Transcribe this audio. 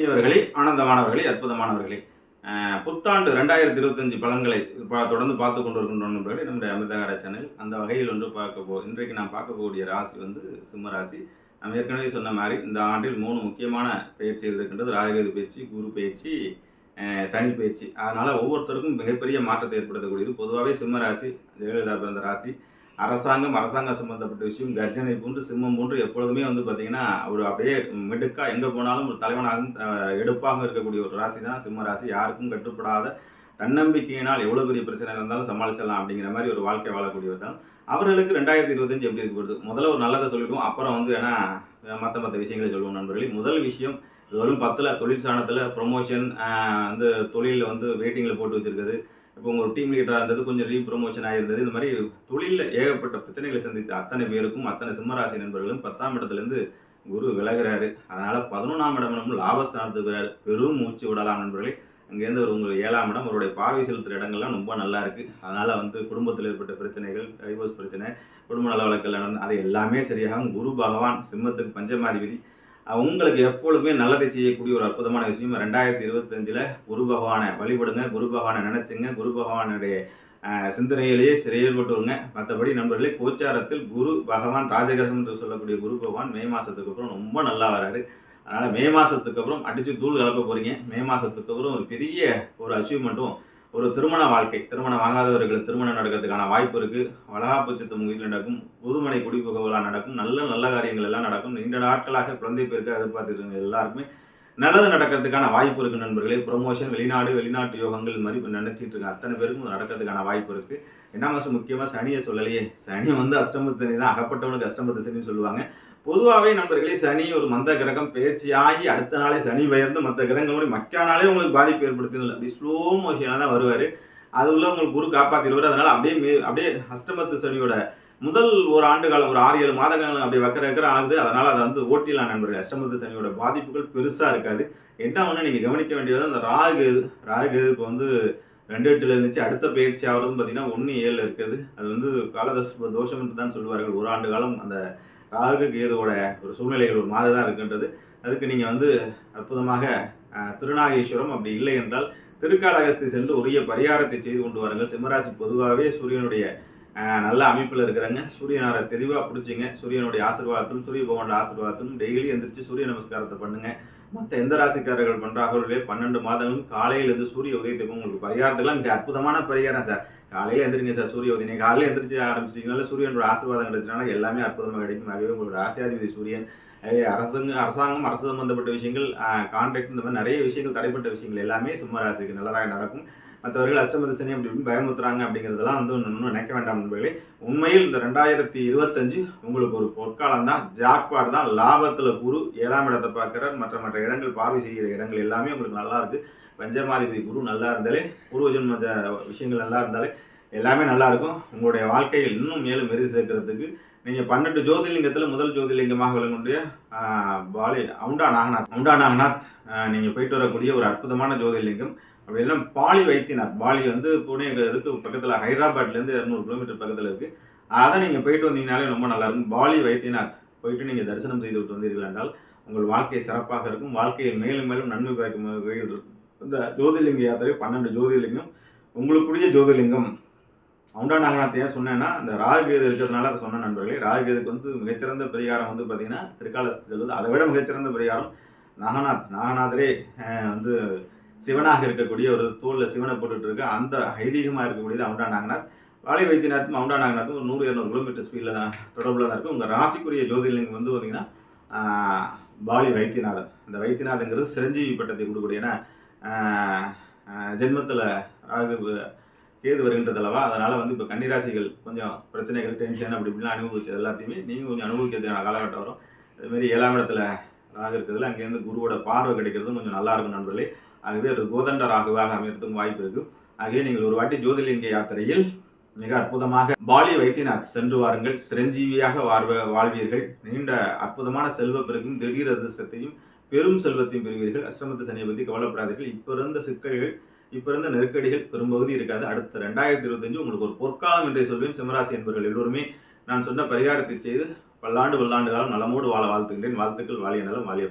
இவர்களே ஆனந்தமானவர்களே அற்புதமானவர்களே. புத்தாண்டு ரெண்டாயிரத்தி இருபத்தஞ்சு பலன்களை தொடர்ந்து பார்த்து கொண்டு இருக்கின்றோம் நண்பர்களே நம்முடைய அமிர்தகார சேனல். அந்த வகையில் ஒன்று பார்க்க போ இன்றைக்கு நாம் பார்க்கக்கூடிய ராசி வந்து சிம்ம ராசி. நம்ம ஏற்கனவே சொன்ன மாதிரி இந்த ஆண்டில் மூணு முக்கியமான பயிற்சிகள் இருக்கின்றது. ராககேது பயிற்சி குரு பயிற்சி சனி பயிற்சி. அதனால் ஒவ்வொருத்தருக்கும் மிகப்பெரிய மாற்றத்தை ஏற்படுத்தக்கூடியது. பொதுவாகவே சிம்ம ராசி ஜெயலலிதா பிறந்த ராசி. அரசாங்கம் அரசாங்கம் சம்பந்தப்பட்ட விஷயம் கர்ஜனை போன்று சிம்மம் போன்று எப்பொழுதுமே வந்து பார்த்தீங்கன்னா ஒரு அப்படியே மெடுக்காக எங்கே போனாலும் ஒரு தலைவனாகவும் எடுப்பாகவும் இருக்கக்கூடிய ஒரு ராசி தான். சிம்ம ராசி. யாருக்கும் கட்டுப்படாத தன்னம்பிக்கையினால் எவ்வளோ பெரிய பிரச்சனை இருந்தாலும் சமாளிச்சிடலாம் அப்படிங்கிற மாதிரி ஒரு வாழ்க்கை வாழக்கூடியவர் தான். அவர்களுக்கு ரெண்டாயிரத்தி இருபத்தஞ்சு எப்படி இருக்கப்படுது முதல்ல ஒரு நல்லதை சொல்லிடுவோம். அப்புறம் வந்து ஏன்னா மற்ற மற்ற விஷயங்களை சொல்லுவோம் நண்பர்களே. முதல் விஷயம் இது பத்தில் தொழில் சாணத்தில் ப்ரொமோஷன் வந்து தொழிலில் வந்து வெயிட்டிங்கில் போட்டு வச்சுருக்குது இப்போ உங்கள் டீம் லீடராக இருந்தது கொஞ்சம் ரீப்ரமோஷன் ஆகிருந்தது இந்த மாதிரி தொழிலில் ஏகப்பட்ட பிரச்சனைகளை சந்தித்த அத்தனை பேருக்கும் அத்தனை சிம்மராசி நண்பர்களும் பத்தாம் இடத்துலேருந்து குரு விலகிறாரு. அதனால் பதினொன்றாம் இடம் நம்ம லாபஸ்தானத்துக்கு வராரு பெரும் மூச்சு விடலாம் நண்பர்களே. அங்கேருந்து ஒரு உங்கள் ஏழாம் இடம். அவருடைய பார்வை செலுத்துகிற இடங்கள்லாம் ரொம்ப நல்லா இருக்குது அதனால் வந்து குடும்பத்தில் ஏற்பட்ட பிரச்சனைகள் டைவோர்ஸ் பிரச்சனை குடும்ப நல வழக்கில் நடந்த அது எல்லாமே சரியாகும் குரு பகவான் சிம்மத்துக்கு பஞ்சமாதிபதி உங்களுக்கு எப்பொழுதுமே நல்லதை செய்யக்கூடிய ஒரு அற்புதமான விஷயம். ரெண்டாயிரத்தி இருபத்தஞ்சில் குரு பகவானை வழிபடுங்க குரு பகவானை நினச்சிங்க குரு பகவானுடைய சிந்தனையிலேயே செயல்பட்டுருங்க மற்றபடி நண்பர்களே கோச்சாரத்தில் குரு பகவான் ராஜகிரகம் என்று சொல்லக்கூடிய குரு பகவான் மே மாதத்துக்கு அப்புறம் ரொம்ப நல்லா வராரு. அதனால் மே மாதத்துக்கு அப்புறம் அடித்து தூள் கலப்ப போகிறீங்க மே மாதத்துக்கு அப்புறம் ஒரு பெரிய ஒரு அச்சீவ்மெண்ட்டும் ஒரு திருமண வாழ்க்கை திருமணம் ஆகாதவர்களுக்கு திருமணம் நடக்கிறதுக்கான வாய்ப்பு இருக்குது வளகாப்பு சித்தம் வீட்டில் நடக்கும் புதுமனை குடிபுக விழா நடக்கும் நல்ல நல்ல காரியங்கள் எல்லாம் நடக்கும். நீண்ட நாட்களாக குழந்தை பேருக்கு எதிர்பார்த்துருக்க எல்லாருக்குமே நல்லது நடக்கிறதுக்கான வாய்ப்பு இருக்குது நண்பர்களே. ப்ரொமோஷன் வெளிநாடு வெளிநாட்டு யோகங்கள் இந்த மாதிரி இப்போ நினச்சிட்டு இருக்க அத்தனை பேருக்கும் நடக்கிறதுக்கான வாய்ப்பு இருக்குது என்ன மாதம் முக்கியமாக சனியை சொல்லலையே. சனி வந்து அஷ்டமத்து சனி தான். அகப்பட்டவனுக்கு அஷ்டமத்து சனின்னு சொல்லுவாங்க. பொதுவாகவே நண்பர்களே சனி ஒரு மந்த கிரகம். பேச்சியாகி அடுத்த நாளே சனி பெயர்ந்து மற்ற கிரகங்களோட மக்கானாலே உங்களுக்கு பாதிப்பு ஏற்படுத்தினது அப்படி ஸ்லோ மோஷனாக தான் வருவார். அது உள்ள உங்களுக்கு குரு காப்பாற்றிடுவார் அதனால அப்படியே மே அப்படியே அஷ்டமத்து சனியோட முதல் ஒரு ஆண்டு காலம் ஒரு ஆறு ஏழு மாதங்கள் அப்படி வைக்கிற வைக்கிற ஆகுது. அதனால் அதை வந்து ஓட்டிலாம் நண்பர்கள். அஷ்டமத்து சனியோட பாதிப்புகள் பெருசாக இருக்காது. என்ன ஒன்று நீங்கள் கவனிக்க வேண்டியது அந்த ராகு ராகு இப்போ வந்து ரெண்டு எட்டில் இருந்துச்சு. அடுத்த பயிற்சி ஆகிறதும் பார்த்தீங்கன்னா ஒன்று ஏழில் இருக்குது. அது வந்து காலதோஷ தோஷம் என்று தான் சொல்லுவார்கள். ஒரு ஆண்டு காலம் அந்த ராகு கேதுவோட ஒரு சூழ்நிலைகள் ஒரு மாதிரி தான் இருக்குன்றது. அதுக்கு நீங்கள் வந்து அற்புதமாக திருநாகேஸ்வரம் அப்படி இல்லை என்றால் திருக்காலகஸ்தி சென்று உரிய பரிகாரத்தை செய்து கொண்டு வாருங்கள். சிம்மராசி பொதுவாகவே சூரியனுடைய நல்ல அமைப்பில் இருக்கிறாங்க. சூரியனாரை தெளிவாக பிடிச்சிங்க. சூரியனுடைய ஆசீர்வாதத்திலும் சூரிய பகவானோட ஆசீர்வாதத்திலும் டெய்லி எந்திரிச்சு சூரிய நமஸ்காரத்தை பண்ணுங்க. மற்ற எந்த ராசிக்காரர்கள் பண்ணுறார்களே பன்னெண்டு மாதங்களும் காலையிலேருந்து சூரிய உதயத்துக்கு உங்களுக்கு பரிகாரத்துக்குலாம் மிக அற்புதமான பரிகாரம் சார். காலையில் எந்திரிங்க சார். சூரிய உதயம் நீங்கள் காலையில் எந்திரிச்சு ஆரம்பிச்சிட்டிங்கனால சூரியனோட ஆசீர்வாதம் கிடைச்சினால எல்லாமே அற்புதமாக கிடைக்கும். ஆகவே உங்களோட ராசியாதிபதி சூரியன். அரசாங்க அரசாங்கம் அரசு சம்பந்தப்பட்ட விஷயங்கள் கான்ட்ராக்ட் இந்த மாதிரி நிறைய விஷயங்கள் தடைப்பட்ட விஷயங்கள் எல்லாமே சிம்மராசிக்கு நல்லதாக நடக்கும். மற்றவர்கள் அஷ்டமதி சனி அப்படி இப்படின்னு பயமுத்துறாங்க அப்படிங்கிறதெல்லாம் வந்து ஒன்றும் நினைக்க வேண்டாம் நண்பர்களே. உண்மையில் இந்த ரெண்டாயிரத்தி இருபத்தஞ்சு உங்களுக்கு ஒரு பொற்காலம் தான். ஜாக்பாட் தான் லாபத்தில் குரு ஏழாம் இடத்தை பார்க்குறார். மற்ற மற்ற இடங்கள் பார்வை செய்கிற இடங்கள் எல்லாமே உங்களுக்கு நல்லா இருக்கு. பஞ்சமாதிபதி குரு நல்லா இருந்தாலே பூர்வ ஜென்ம விஷயங்கள் நல்லா இருந்தாலே எல்லாமே நல்லா இருக்கும். உங்களுடைய வாழ்க்கையில் இன்னும் மேலும் மெருகு சேர்க்கறதுக்கு நீங்கள் பன்னெண்டு ஜோதிர்லிங்கத்தில் முதல் ஜோதிர்லிங்கமாக விளங்கக்கூடிய பாலி அவுண்டா நாகநாத். அவுண்டா நாகநாத் நீங்கள் போயிட்டு வரக்கூடிய ஒரு அற்புதமான ஜோதிர்லிங்கம். அப்படி பாலி வைத்தியநாத். பாலி வந்து புனே இதுக்கு பக்கத்தில்? ஹைதராபாத்லேருந்து இரநூறு கிலோமீட்டர் பக்கத்தில் இருக்குது அதை நீங்கள் போயிட்டு வந்தீங்கனாலே ரொம்ப நல்லா இருக்கும். பாலி வைத்தியநாத் போயிட்டு நீங்கள் தரிசனம் செய்து விட்டு வந்தீர்கள் என்றால் உங்கள் வாழ்க்கை சிறப்பாக இருக்கும். வாழ்க்கையில் மேலும் மேலும் நன்மை பயக்கும் வகையில் இருக்கும். இந்த ஜோதிர்லிங்க யாத்திரை பன்னெண்டு ஜோதிர்லிங்கம் உங்களுக்குரிய ஜோதிர்லிங்கம். அவுண்டா நாகநாத் ஏன் சொன்னேன்னா இந்த ராகுகேது இருக்கிறதுனால அதை சொன்ன நண்பர்களே ராகுகேதுக்கு வந்து மிகச்சிறந்த பரிகாரம் வந்து பார்த்தீங்கன்னா திருக்காலஸ்து செல்வது. அதை விட மிகச்சிறந்த பரிகாரம் நாகநாத். நாகநாதரே வந்து சிவனாக இருக்கக்கூடிய ஒரு தோளில் சிவனை போட்டுட்டு இருக்க அந்த ஐதீகமாக இருக்கக்கூடியது அவுண்டா நாகநாத். வாழை வைத்தியநாத்தும் அவுண்டா நாகநாத்தும் ஒரு நூறு இரநூறு கிலோமீட்டர் ஸ்பீடில் தான் தொடர்பில் தான் இருக்குது உங்கள் ராசிக்குரிய ஜோதிர்லிங்கம் வந்து பார்த்தீங்கன்னா பாலி வைத்தியநாதன். அந்த வைத்தியநாதங்கிறது சிரஞ்சீவி பட்டத்தை கொடுக்கக்கூடிய ஏன்னா ஜென்மத்தில் ராகு கேது வருகின்றதல்லவா? அதனால் வந்து இப்போ கன்னிராசிகள் கொஞ்சம் பிரச்சனைகள் டென்ஷன் அப்படி இப்படிலாம் அனுபவிச்சது எல்லாத்தையுமே நீங்கள் கொஞ்சம் அனுபவிக்கிறதுக்கான காலகட்டம் வரும். அதுமாரி ஏழாம் இடத்துல ராகு இருக்கிறதுல அங்கேருந்து குருவோட பார்வை கிடைக்கிறதும் கொஞ்சம் நல்லா இருக்கும் நண்பர்களே. ஆகவே ஒரு கோதண்ட ராகுவாக அமையறதுக்கும் வாய்ப்பு இருக்கு. ஆகவே நீங்கள் ஒரு வாட்டி ஜோதிலிங்க யாத்திரையில் மிக அற்புதமாக பாலி வைத்தியநாத் சென்று வாருங்கள். சிரஞ்சீவியாக வாழ்வ வாழ்வீர்கள். நீண்ட அற்புதமான செல்வ பிறகும் திடீர் அதிர்ஷ்டத்தையும் பெரும் செல்வத்தையும் பெறுவீர்கள். அஷ்டமத்து சனியை பற்றி கவலைப்படாதீர்கள். இப்போ இருந்த சிக்கல்கள் இப்போ இருந்த நெருக்கடிகள் பெரும்பகுதி இருக்காது. அடுத்த ரெண்டாயிரத்தி இருபத்தஞ்சு உங்களுக்கு ஒரு பொற்காலம் என்றே சொல்வேன். சிம்மராசி என்பவர்கள் எல்லோருமே நான் சொன்ன பரிகாரத்தை செய்து பல்லாண்டு பல்லாண்டு காலம் நலமோடு வாழ வாழ்த்துகின்றேன். வாழ்த்துக்கள். வாழிய நலம் வாழிய